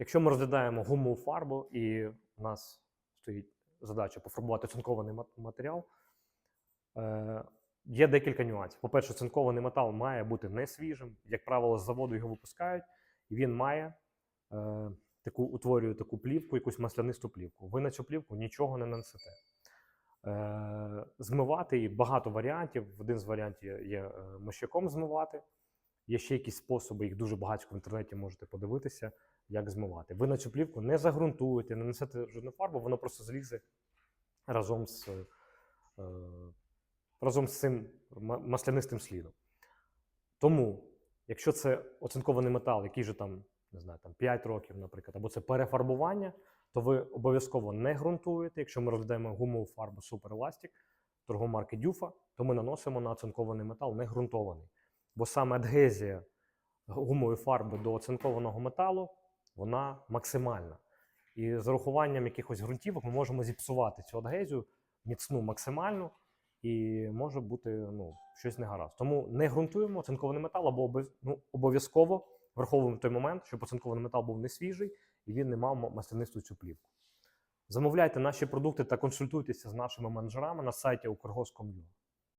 Якщо ми розглядаємо гумову фарбу, і у нас стоїть задача пофарбувати цинкований матеріал, е, є декілька нюансів. По-перше, цинкований метал має бути не свіжим. Як правило, з заводу його випускають, і він має е, таку утворює таку плівку, якусь маслянисту плівку. Ви на цю плівку нічого не нанесете. Е, змивати її багато варіантів. Один з варіантів є е, мощаком змивати. Є ще якісь способи, їх дуже багато в інтернеті можете подивитися, як змивати. Ви на цю плівку не загрунтуєте, не несете жодну фарбу, воно просто злізе разом з, е, разом з цим маслянистим слідом. Тому, якщо це оцинкований метал, який же там, не знаю, там 5 років, наприклад, або це перефарбування, то ви обов'язково не ґрунтуєте. Якщо ми розглядаємо гумову фарбу Super Elastic торгомарки Дюфа, то ми наносимо на оцинкований метал не ґрунтований. Бо саме адгезія гумової фарби до оцинкованого металу вона максимальна. І з урахуванням якихось ґрунтівок ми можемо зіпсувати цю адгезію міцну максимальну, і може бути ну, щось негаразд. Тому не ґрунтуємо оцинкований метал або ну, обов'язково враховуємо той момент, щоб оцинкований метал був не свіжий і він не мав ма- маслянисту цю плівку. Замовляйте наші продукти та консультуйтеся з нашими менеджерами на сайті Укргос.com.ua.